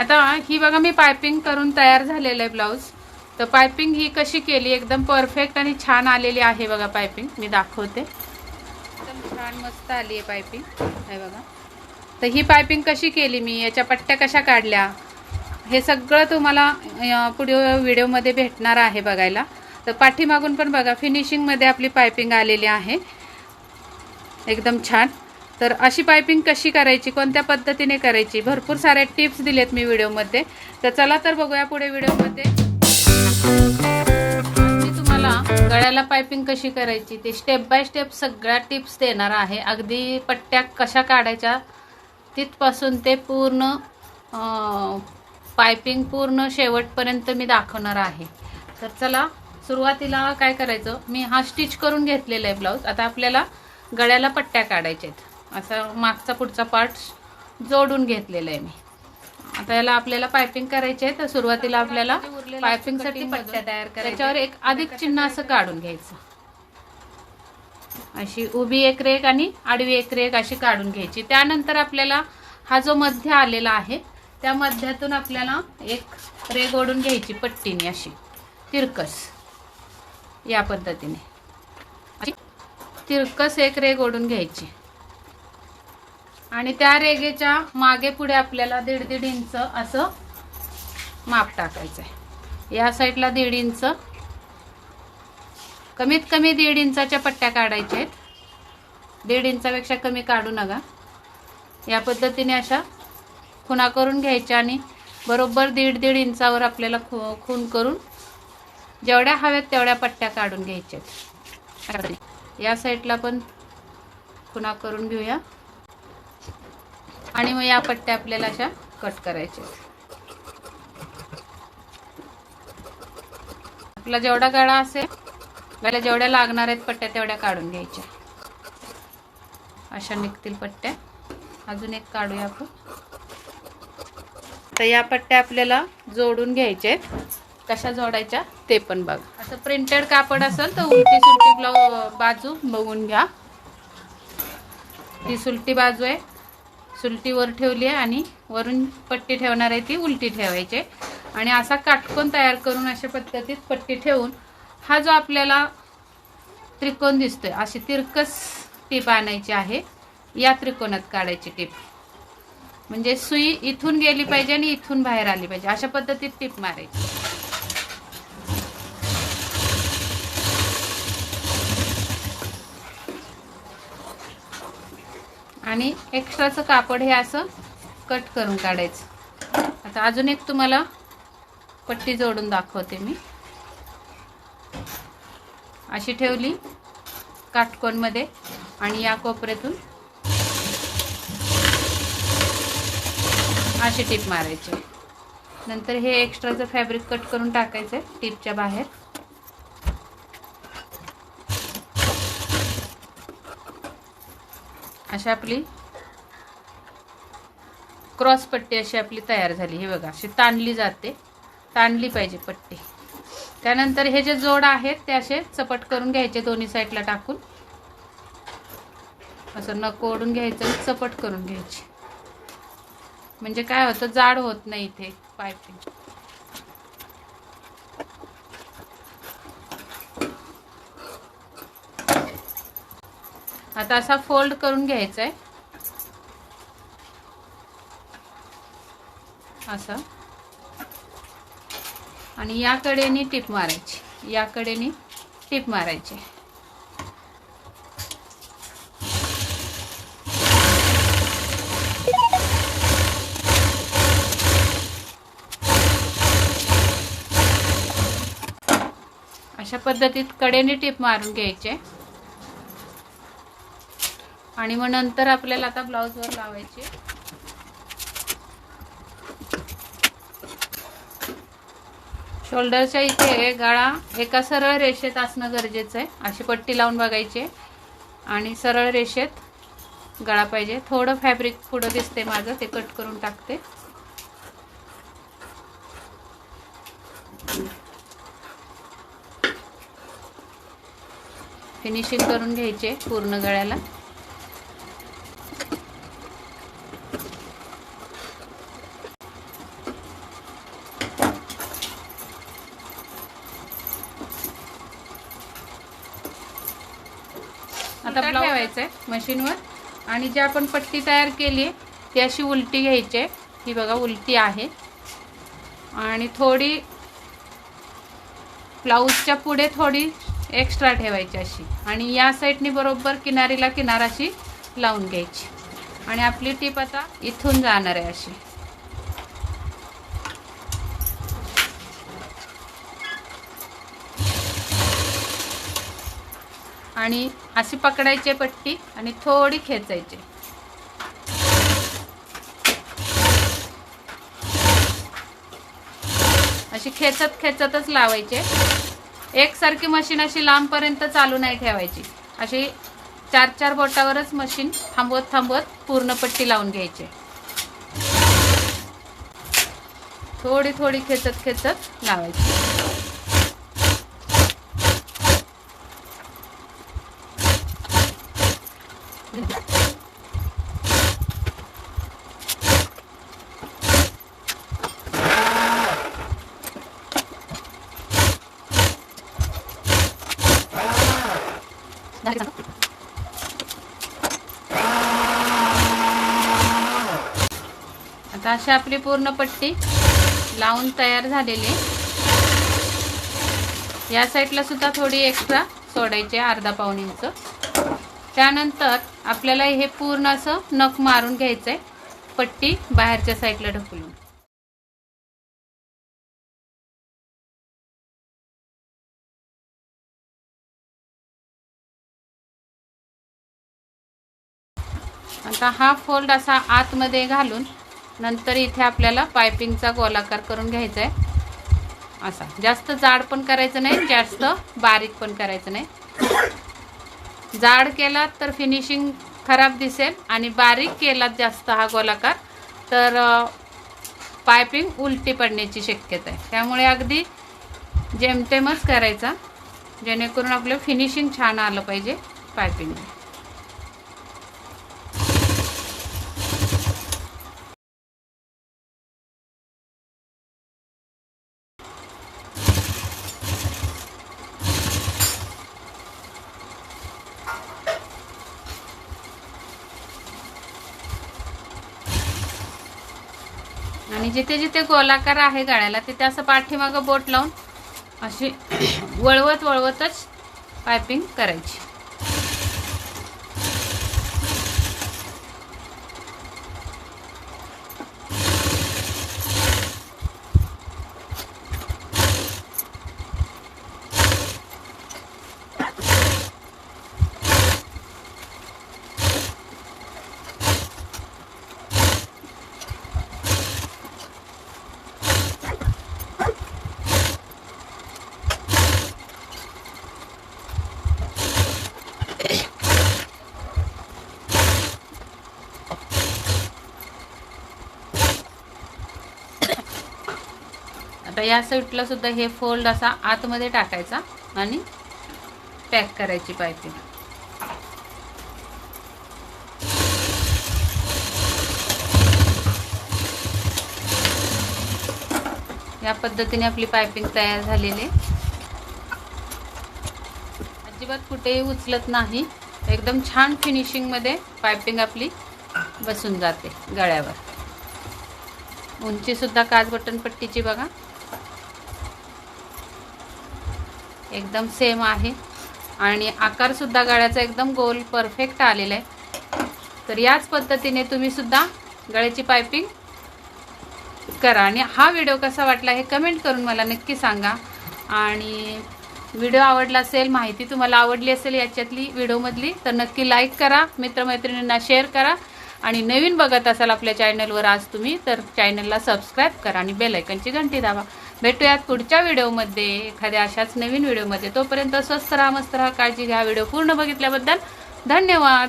आता ही बघा मी पायपिंग करून तयार झालेलं आहे ब्लाऊज. तर पायपिंग ही कशी केली? एकदम परफेक्ट आणि छान आलेली आहे बघा पायपिंग. मी दाखवते. एकदम छान मस्त आली आहे पायपिंग. हे बघा. तर ही पायपिंग कशी केली मी? याच्या पट्ट्या कशा काढल्या? हे सगळं तुम्हाला पुढे व्हिडिओमध्ये भेटणार आहे बघायला. तर पाठीमागून पण बघा फिनिशिंगमध्ये आपली पायपिंग आलेली आहे. एकदम छान. तर अशी पायपिंग कशी करायची कोणत्या पद्धतीने करायची भरपूर सारे टिप्स दिलेत मी व्हिडिओमध्ये. तर चला तर बघूया पुढे व्हिडिओमध्ये. मी तुम्हाला गळ्याला पायपिंग कशी करायची ते स्टेप बाय स्टेप सगळ्या टिप्स देणार आहे. अगदी पट्ट्या कशा काढायच्या तिथपासून ते पूर्ण पायपिंग पूर्ण शेवटपर्यंत मी दाखवणार आहे. तर चला सुरुवातीला काय करायचं मी हा स्टिच करून घेतलेला आहे ब्लाऊज आता आपल्याला गळ्याला पट्ट्या काढायच्या आहेत. असा मागचा पुढचा पार्ट जोडून घेतलेला आहे मी. आता याला आपल्याला पायपिंग करायची आहे तर सुरुवातीला आपल्याला पायपिंगसाठी पट्ट्या तयार करायच्या त्याच्यावर एक अधिक चिन्ह असं काढून घ्यायचं. अशी उभी एक रेग आणि आडवी एक रेग अशी काढून घ्यायची. त्यानंतर आपल्याला हा जो मध्य आलेला आहे त्या मध्यातून आपल्याला एक रेग ओढून घ्यायची पट्टीने अशी. तिरकस. या पद्धतीने. तिरकस एक रेग ओढून घ्यायची. आणि त्या रेगेच्या मागे पुढे आपल्याला दीड दीड इंच असं माप टाकायचं आहे या साईडला दीड इंच. कमीत कमी दीड इंचाच्या पट्ट्या काढायच्या आहेत. दीड इंचापेक्षा कमी काढू नका. या पद्धतीने अशा खुणा करून घ्यायच्या आणि बरोबर दीड दीड इंचावर आपल्याला खू खून करून जेवढ्या हव्यात तेवढ्या पट्ट्या काढून घ्यायच्या आहेत. या साईडला पण खुणा करून घेऊया. आणि मग या पट्ट्या आपल्याला अशा कट करायच्या आहेत. आपला जेवढा गळा असेल गळ्या जेवढ्या लागणार आहेत पट्ट्या तेवढ्या काढून घ्यायच्या. अशा निघतील पट्ट्या. अजून एक काढूया आपण. तर या पट्ट्या आपल्याला जोडून घ्यायच्या आहेत. कशा जोडायच्या ते पण बघ. असं प्रिंटेड कापड असेल तर उलटी सुलटी ब्लाऊ बाजू बघून घ्या. ती सुलटी बाजू आहे. सुलटी वर ठेवली आहे आणि वरून पट्टी ठेवणार आहे ती उलटी ठेवायची आहे. आणि असा काटकोन तयार करून अशा पद्धतीत पट्टी ठेवून हा जो आपल्याला त्रिकोण दिसतोय अशी तिरकस टीप आणायची आहे. या त्रिकोणात काढायची टीप. म्हणजे सुई इथून गेली पाहिजे आणि इथून बाहेर आली पाहिजे. अशा पद्धतीत टीप मारायची. आणि एक्स्ट्राचं कापड हे असं कट करून काढायचं. आता अजून एक तुम्हाला पट्टी जोडून दाखवते मी. अशी ठेवली काटकोनमध्ये आणि या कोपऱ्यातून अशी टीप मारायची. नंतर हे एक्स्ट्राचं फॅब्रिक कट करून टाकायचं आहे टीपच्या बाहेर. अशी आपली क्रॉस पट्टी अशी आपली तयार झाली. हे बघा अशी ताणली जाते. ताणली पाहिजे पट्टी. त्यानंतर हे जे जोड आहेत ते असे चपट करून घ्यायचे दोन्ही साईडला टाकून. असं न ओढून घ्यायचं आणि चपट करून घ्यायचे. म्हणजे काय होतं? जाड होत नाही इथे पायपिंग आता असा फोल्ड करून घ्यायचा आहे असं. आणि या कडेने टिप मारायची. या कडेने टिप मारायची. अशा पद्धतीत कडेने टीप मारून घ्यायचे. आणि मग नंतर आपल्याला आता ब्लाऊजवर लावायचे. शोल्डरच्या इथे गळा एका सरळ रेषेत असणं गरजेचं आहे. अशी पट्टी लावून बघायची. आणि सरळ रेषेत गळा पाहिजे. थोडं फॅब्रिक पुढं दिसते माझं ते कट करून टाकते. फिनिशिंग करून घ्यायचे पूर्ण गळ्याला. आता ठेवायचं आहे मशीनवर. आणि जी आपण पट्टी तयार केली आहे ती अशी उलटी घ्यायची आहे. ही बघा उलटी आहे. आणि थोडी ब्लाऊजच्या पुढे थोडी एक्स्ट्रा ठेवायची अशी. आणि या साईडनी बरोबर किनारीला किनार अशी लावून घ्यायची. आणि आपली टीप आता इथून जाणार आहे अशी. आणि अशी पकडायची पट्टी आणि थोडी खेचायची अशी खेचत खेचतच लावायचे. एकसारखी मशीन अशी लांबपर्यंत चालू नाही ठेवायची. अशी चार चार बोटावरच मशीन थांबवत थांबवत पूर्ण पट्टी लावून घ्यायची. थोडी थोडी खेचत खेचत लावायची. आता अशी आपली पूर्ण पट्टी लावून तयार झालेली आहे. या साईडला सुद्धा थोडी एक्स्ट्रा सोडायची आहे, अर्धा पाऊन इंच त्यानंतर आपल्याला हे पूर्ण असं नख मारून घ्यायचं आहे पट्टी बाहेरच्या साईडला ढकलून. आता हा फोल्ड असा आतमध्ये घालून नंतर इथे आपल्याला पायपिंगचा गोलाकार करून घ्यायचा आहे असा. जास्त जाड पण करायचं नाही जास्त बारीक पण करायचं नाही. जाड केला तर फिनिशिंग खराब दिसेल आणि बारीक केला जास्त हा गोलाकार तर पायपिंग उलटी पडण्याची शक्यता आहे. त्यामुळे अगदी जेमतेमच करायचा जेणेकरून आपलं फिनिशिंग छान आलं पाहिजे पायपिंग आणि जिथे जिथे गोलाकार आहे गाळ्याला तिथे असं पाठीमागं बोट लावून अशी वळवत वळवतच पायपिंग करायची. आता या साईडला सुद्धा हे फोल्ड असा आतमध्ये टाकायचा आणि पॅक करायची पायपिंग या पद्धतीने आपली पायपिंग तयार झालेली आहे. अजिबात कुठेही उचलत नाही. एकदम छान फिनिशिंगमध्ये पायपिंग आपली बसून जाते गळ्यावर. उंचीसुद्धा काच बटन पट्टीची बघा. एकदम सेम आहे. आणि आकारसुद्धा गळ्याचा एकदम गोल परफेक्ट आलेला आहे. तर याच पद्धतीने तुम्ही सुद्धा गळ्याची पायपिंग करा. आणि हा व्हिडिओ कसा वाटला हे कमेंट करून मला नक्की सांगा. आणि व्हिडिओ आवडला असेल माहिती तुम्हाला आवडली असेल याच्यातली व्हिडिओमधली तर नक्की लाईक करा. मित्रमैत्रिणींना शेअर करा. आणि नवीन बघत असाल आपल्या चॅनलवर आज तुम्ही तर चॅनलला सबस्क्राईब करा आणि बेलायकनची घंटी दाबा. भेटूयात पुढच्या व्हिडिओमध्ये. एखाद्या अशाच नवीन व्हिडिओमध्ये. तोपर्यंत स्वस्त राहा मस्त राहा काळजी घ्या. व्हिडिओ पूर्ण बघितल्याबद्दल धन्यवाद.